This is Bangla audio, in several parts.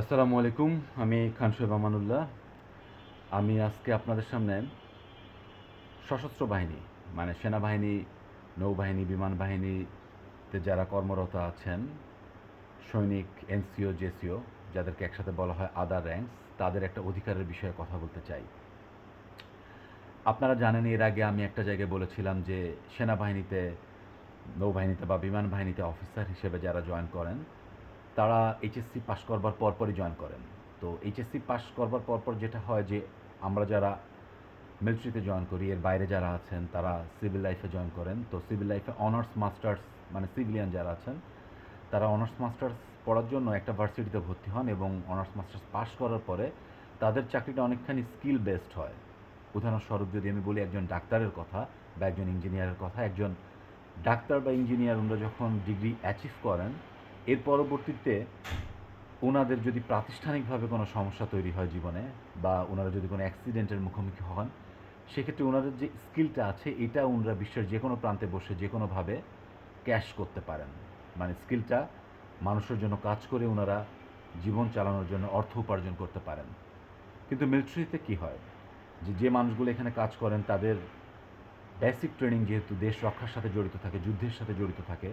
আসসালামু আলাইকুম, আমি খান শোয়েব আমানুল্লাহ। আমি আজকে আপনাদের সামনে সশস্ত্র বাহিনী মানে সেনাবাহিনী, নৌবাহিনী, বিমান বাহিনীতে যারা কর্মরত আছেন, সৈনিক, এনসিও, জেসিও, যাদেরকে একসাথে বলা হয় আদার র্যাঙ্কস তাদের একটা অধিকারের বিষয়ে কথা বলতে চাই। আপনারা জানেন, এর আগে আমি একটা জায়গায় বলেছিলাম যে সেনাবাহিনীতে, নৌবাহিনীতে বা বিমান বাহিনীতে অফিসার হিসেবে যারা জয়েন করেন তারা এইচএসসি পাশ করবার পরপরই জয়েন করেন। তো এইচএসসি পাশ করবার পরপর যেটা হয় যে, আমরা যারা মিলিটারিতে জয়েন করি, এর বাইরে যারা আছেন, তারা সিভিল লাইফে জয়েন করেন। তো সিভিল লাইফে অনার্স মাস্টার্স মানে সিভিলিয়ান যারা আছেন, তারা অনার্স মাস্টার্স পড়ার জন্য একটা ভার্সিটিতে ভর্তি হন এবং অনার্স মাস্টার্স পাশ করার পরে তাদের চাকরিটা অনেকখানি স্কিল বেসড হয়। উদাহরণস্বরূপ যদি আমি বলি একজন ডাক্তারের কথা বা একজন ইঞ্জিনিয়ারের কথা, একজন ডাক্তার বা ইঞ্জিনিয়ার ওনারা যখন ডিগ্রি অ্যাচিভ করেন এর পরবর্তীতে ওনাদের যদি প্রাতিষ্ঠানিকভাবে কোনো সমস্যা তৈরি হয় জীবনে বা ওনারা যদি কোনো অ্যাক্সিডেন্টের মুখোমুখি হন, সেক্ষেত্রে ওনাদের যে স্কিলটা আছে, এটা ওনারা বিশ্বের যে কোনো প্রান্তে বসে যে কোনোভাবে ক্যাশ করতে পারেন। মানে স্কিলটা মানুষের জন্য কাজ করে ওনারা জীবন চালানোর জন্য অর্থ উপার্জন করতে পারেন। কিন্তু মিলিটারিতে কী হয়? যে যে মানুষগুলো এখানে কাজ করেন, তাদের বেসিক ট্রেনিং যেহেতু দেশ রক্ষার সাথে জড়িত থাকে, যুদ্ধের সাথে জড়িত থাকে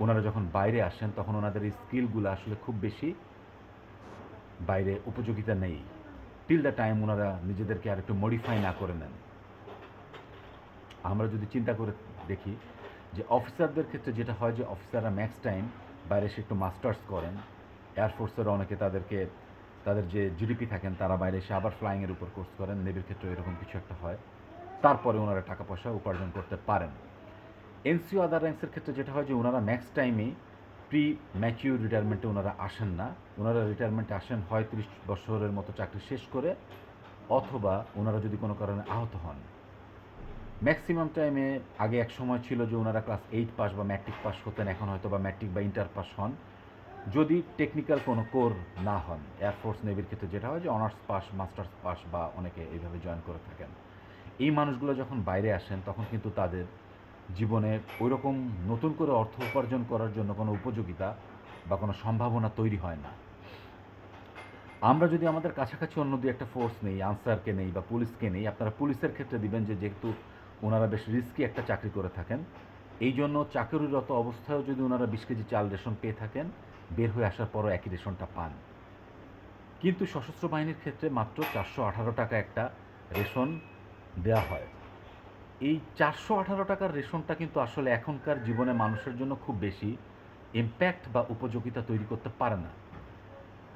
ওনারা যখন বাইরে আসেন, তখন ওনাদের এই স্কিলগুলো আসলে খুব বেশি বাইরে উপযোগিতা নেই। টিল দ্য টাইম ওনারা নিজেদেরকে আর একটু মডিফাই না করে নেন। আমরা যদি চিন্তা করে দেখি যে অফিসারদের ক্ষেত্রে যেটা হয় যে অফিসাররা ম্যাক্স টাইম বাইরে এসে একটু মাস্টার্স করেন। এয়ারফোর্সের অনেকে তাদেরকে, তাদের যে জিডিপি থাকেন, তারা বাইরে এসে আবার ফ্লাইংয়ের উপর কোর্স করেন। নেভির ক্ষেত্রে এরকম কিছু একটা হয়। তারপরে ওনারা টাকা পয়সা উপার্জন করতে পারেন। এনসিও আদার র্যাঙ্কসের ক্ষেত্রে যেটা হয় যে ওনারা ম্যাক্স টাইমে প্রি ম্যাচিউর রিটায়ারমেন্টে ওনারা আসেন না। ওনারা রিটায়ারমেন্টে আসেন হয় তিরিশ বছরের মতো চাকরি শেষ করে অথবা ওনারা যদি কোনো কারণে আহত হন। ম্যাক্সিমাম টাইমে আগে এক সময় ছিল যে ওনারা ক্লাস এইট পাস বা ম্যাট্রিক পাস হতেন, এখন হয়তো বা ম্যাট্রিক বা ইন্টার পাস হন। যদি টেকনিক্যাল কোনো কোর না হন এয়ারফোর্স নেভির ক্ষেত্রে যেটা হয় যে অনার্স পাস মাস্টার্স পাস বা অনেকে এইভাবে জয়েন করে থাকেন। এই মানুষগুলো যখন বাইরে আসেন, তখন কিন্তু তাদের জীবনে ওইরকম নতুন করে অর্থ উপার্জন করার জন্য কোনো উপযোগিতা বা কোনো সম্ভাবনা তৈরি হয় না। আমরা যদি আমাদের কাছাকাছি অন্য দু একটা ফোর্স নেই আনসারকে নেই বা পুলিশকে নেই, আপনারা পুলিশের ক্ষেত্রে দিবেন যে যেহেতু ওনারা বেশ রিস্কি একটা চাকরি করে থাকেন, এই জন্য চাকরিরত অবস্থায়ও যদি ওনারা বিশ কেজি চাল রেশন পেয়ে থাকেন, বের হয়ে আসার পরও একই রেশনটা পান। কিন্তু সশস্ত্র বাহিনীর ক্ষেত্রে মাত্র চারশো আঠারো টাকা একটা রেশন দেওয়া হয়। এই চারশো আঠারো টাকার রেশনটা কিন্তু আসলে এখনকার জীবনে মানুষের জন্য খুব বেশি ইম্প্যাক্ট বা উপযোগিতা তৈরি করতে পারে না।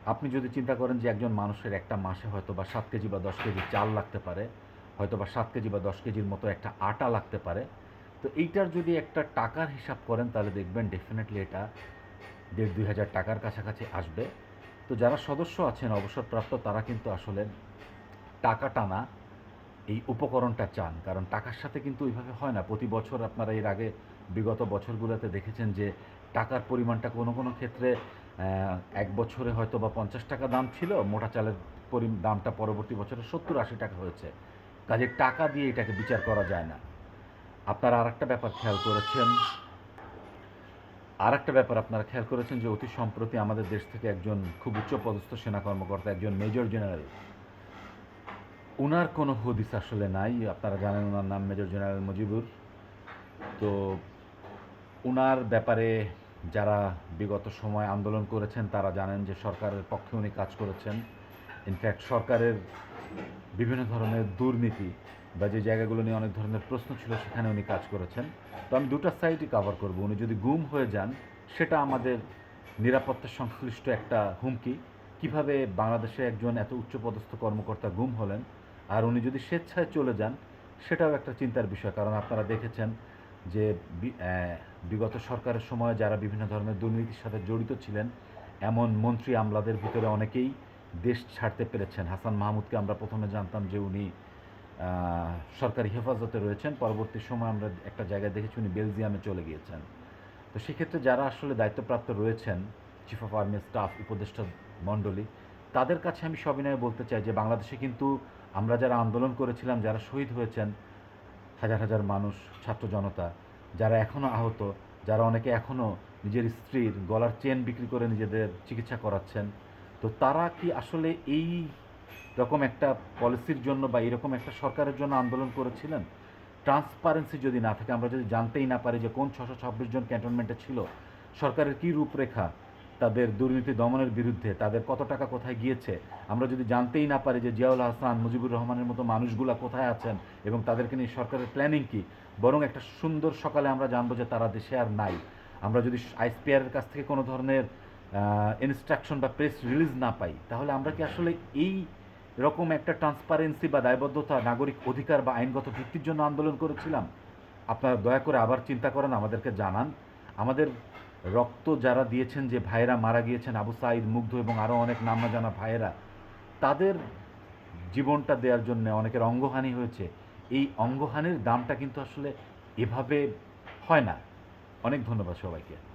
আপনি যদি চিন্তা করেন যে একজন মানুষের একটা মাসে হয়তো বা সাত কেজি বা দশ কেজি চাল লাগতে পারে, হয়তো বা সাত কেজি বা দশ কেজির মতো একটা আটা লাগতে পারে, তো এইটার যদি একটা টাকার হিসাব করেন তাহলে দেখবেন ডেফিনেটলি এটা দেড় দুই হাজার টাকার কাছাকাছি আসবে। তো যারা সদস্য আছেন, অবসরপ্রাপ্ত, তারা কিন্তু আসলে টাকা টানা এই উপকরণটা চান, কারণ টাকার সাথে কিন্তু ওইভাবে হয় না। প্রতি বছর আপনারা এর আগে বিগত বছরগুলোতে দেখেছেন যে, টাকার পরিমাণটা কোনো কোনো ক্ষেত্রে এক বছরে হয়তো বা পঞ্চাশ টাকা দাম ছিল, মোটা চালের পরি, দামটা পরবর্তী বছরে সত্তর আশি টাকা হয়েছে। কাজে টাকা দিয়ে এটাকে বিচার করা যায় না। আপনারা আর একটা ব্যাপার খেয়াল করেছেন আর একটা ব্যাপার আপনারা খেয়াল করেছেন যে, অতি সম্প্রতি আমাদের দেশ থেকে একজন খুব উচ্চপদস্থ সেনা কর্মকর্তা, একজন মেজর জেনারেল ওনার কোনো হদিস আসলে নাই, আপনারা জানেন ওনার নাম মেজর জেনারেল মুজিবুর। তো ওনার ব্যাপারে যারা বিগত সময় আন্দোলন করেছেন, তারা জানেন যে সরকারের পক্ষে উনি কাজ করেছেন। ইনফ্যাক্ট সরকারের বিভিন্ন ধরনের দুর্নীতি বা যে জায়গাগুলো নিয়ে অনেক ধরনের প্রশ্ন ছিল, সেখানে উনি কাজ করেছেন। তো আমি দুটো সাইডই কভার করব। উনি যদি গুম হয়ে যান, সেটা আমাদের নিরাপত্তা সংশ্লিষ্ট একটা হুমকি। কীভাবে বাংলাদেশে একজন এত উচ্চপদস্থ কর্মকর্তা গুম হলেন আর উনি যদি স্বেচ্ছায় চলে যান, সেটাও একটা চিন্তার বিষয়। কারণ আপনারা দেখেছেন যে বিগত সরকারের সময় যারা বিভিন্ন ধরনের দুর্নীতির সাথে জড়িত ছিলেন, এমন মন্ত্রী আমলাদের ভিতরে অনেকেই দেশ ছাড়তে পেরেছেন। হাসান মাহমুদকে আমরা প্রথমে জানতাম যে উনি সরকারি হেফাজতে রয়েছেন। পরবর্তী সময় আমরা একটা জায়গায় দেখেছি উনি বেলজিয়ামে চলে গিয়েছেন। তো সেক্ষেত্রে যারা আসলে দায়িত্বপ্রাপ্ত রয়েছেন চিফ অফ আর্মি স্টাফ উপদেষ্টা মণ্ডলী, তাদের কাছে আমি সবিনয়ে বলতে চাই যে বাংলাদেশে কিন্তু আমরা যারা আন্দোলন করেছিলাম, যারা শহীদ হয়েছেন, হাজার হাজার মানুষ, ছাত্র জনতা, যারা এখনও আহত, যারা অনেকে এখনও নিজের স্ত্রীর গলার চেন বিক্রি করে নিজেদের চিকিৎসা করাচ্ছেন, তো তারা কি আসলে এই রকম একটা পলিসির জন্য বা এরকম একটা সরকারের জন্য আন্দোলন করেছিলেন? ট্রান্সপারেন্সি যদি না থাকে, আমরা যদি জানতেই না পারি যে কোন ছশো ছাব্বিশ জন ক্যান্টনমেন্টে ছিল, সরকারের কী রূপরেখা? তাদের দুর্নীতি দমনের বিরুদ্ধে তাদের কত টাকা কোথায় গিয়েছে? আমরা যদি জানতেই না পারি যে জিয়াউল হাসান, মুজিবুর রহমানের মতো মানুষগুলা কোথায় আছেন এবং তাদেরকে নিয়ে সরকারের প্ল্যানিং কি, বরং একটা সুন্দর সকালে আমরা জানব যে তারা দেশে আর নাই। আমরা যদি আইসপিআরের কাছ থেকে কোনো ধরনের ইনস্ট্রাকশন বা প্রেস রিলিজ না পাই, তাহলে আমরা কি আসলে এই রকম একটা ট্রান্সপারেন্সি বা দায়বদ্ধতা নাগরিক অধিকার বা আইনগত ভিত্তির জন্য আন্দোলন করেছিলাম? আপনারা দয়া করে আবার চিন্তা করেন, আমাদেরকে জানান। আমাদের রক্ত যারা দিয়েছেন যে ভাইয়েরা মারা গিয়েছেন, আবু সাঈদ, মুগ্ধ এবং আরও অনেক নামা জানা ভাইয়েরা, তাদের জীবনটা দেওয়ার জন্য অনেকের অঙ্গহানি হয়েছে। এই অঙ্গহানির দামটা কিন্তু আসলে এভাবে হয় না। অনেক ধন্যবাদ সবাইকে।